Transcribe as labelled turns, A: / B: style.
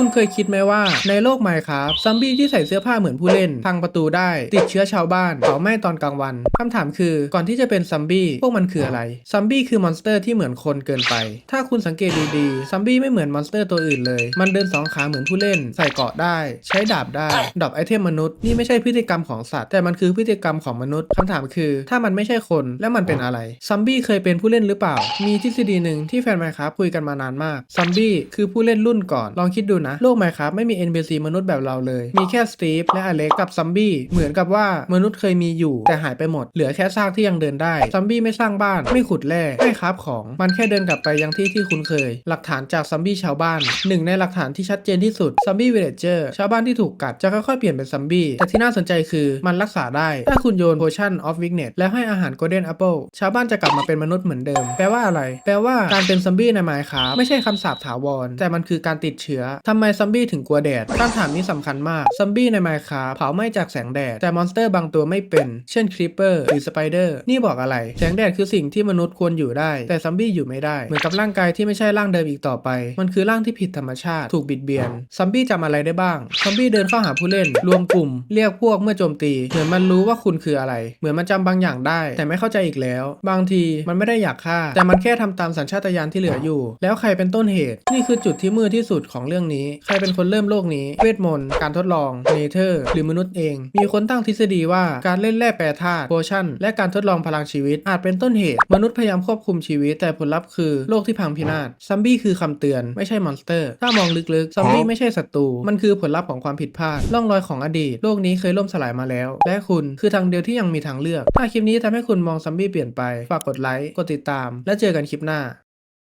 A: คุณเคยคิดไหมว่าในโลกไมครับซัมบี้ที่ใส่เสื้อผ้าเหมือนผู้เล่น พังประตูได้ ติดเชื้อชาวบ้านเผาไหม้ตอนกลางวันคำถามคือก่อนที่จะเป็นซัมบี้พวกมันคืออะไรซัมบี้คือมอนสเตอร์ที่เหมือนคนเกินไป ถ้าคุณสังเกตดีๆซัมบี้ไม่เหมือนมอนสเตอร์ตัวอื่นเลย มันเดินสองขาเหมือนผู้เล่น ใส่เกาะได้ ใช้ดาบได้ดรอปไอเทมมนุษย์นี่ไม่ใช่พฤติกรรมของสัตว์แต่มันคือพฤติกรรมของมนุษย์คำถามคือ ถ้ามันไม่ใช่คนแล้วมันเป็นอะไรซัมบี้เคยเป็นผู้เล่นหรือเปล่า มีทฤษฎีหนึ่งที่แฟนไมครับคุยกันมานานมากซัมบี้คือผู้เล่นรุ่นก่อนลองคิดดูนะโลกไมครับไม่มี NPC มนุษย์แบบเราเลย มีแค่สตีฟและอเล็กกับซัมบี้เหมือนกับว่ามนุษย์เคยมีอยู่แต่หายไปหมด เหลือแค่ซากที่ยังเดินได้ซัมบี้ไม่สร้างบ้าน ไม่ขุดแร่ไม่คราบของมันแค่เดินกลับไปยังที่ที่คุ้นเคย หลักฐานจากซัมบี้ชาวบ้านหนึ่งในหลักฐานที่ชัดเจนที่สุดซัมบี้วิลเลเจอร์ชาวบ้านที่ถูกกัดจะค่อยๆเปลี่ยนเป็นซัมบี้แต่ที่น่าสนใจคือมันรักษาได้ ถ้าคุณโยน Potion of Weakness แล้วให้อาหาร Golden Apple ชาวบ้านจะกลับมาเป็นมนุษย์เหมือนเดิม แปลว่าอะไร แปลว่าการเป็นซัมบี้ในไมค์ครับไม่ใช่คำสาปถาวรแต่มันคือการติดเชื้อทำไมซัมบี้ถึงกลัวแดดคำถามนี้สำคัญมาก ซัมบี้ในไมค์ครับเผาไหม้จากแสงแดด แต่มอนสเตอร์บางตัวไม่เป็น เช่นครีปเปอร์หรือสไปเดอร์ นี่บอกอะไร แสงแดดคือสิ่งที่มนุษย์ควรอยู่ได้ แต่ซัมบี้อยู่ไม่ได้ เหมือนกับร่างกายที่ไม่ใช่ร่างเดิมอีกต่อไป มันคือร่างที่ผิดธรรมชาติ ถูกบิดเบียน ซัมบี้จำอะไรได้บ้าง ซัมบี้เดินเข้าหาผู้เล่น รวมกลุ่ม เรียกพวกเมื่อโจมตี เหมือนมันรู้ว่าคุณคืออะไร เหมือนมันจำบางอย่างได้ แต่ไม่เข้าใจอีกแล้ว บางทีมันไม่ได้อยากฆ่า แต่มันแค่ทำตามสัญชาตญาณที่เหลืออยู่ แล้วใครเป็นต้นเหตุ นี่คือจุดที่มืดที่สุดของเรื่องนี้ใครเป็นคนเริ่มโลกนี้ เวทมนต์ การทดลอง เนเธอร์ หรือมนุษย์เอง มีคนตั้งทฤษฎีว่าการเล่นแร่แปรธาตุ โพชั่น และการทดลองพลังชีวิต อาจเป็นต้นเหตุ มนุษย์พยายามควบคุมชีวิต แต่ผลลัพธ์คือโลกที่พังพินาศ ซัมบี้คือคำเตือน ไม่ใช่มอนสเตอร์ ถ้ามองลึกๆ ซัมบี้ไม่ใช่ศัตรู มันคือผลลัพธ์ของความผิดพลาด ร่องรอยของอดีต โลกนี้เคยล่มสลายมาแล้ว และคุณคือทางเดียวที่ยังมีทางเลือก ถ้าคลิปนี้ทำให้คุณมองซัมบี้เปลี่ยนไป ฝากกดไลค์ กดติดตาม และเจอกันคลิปหน้า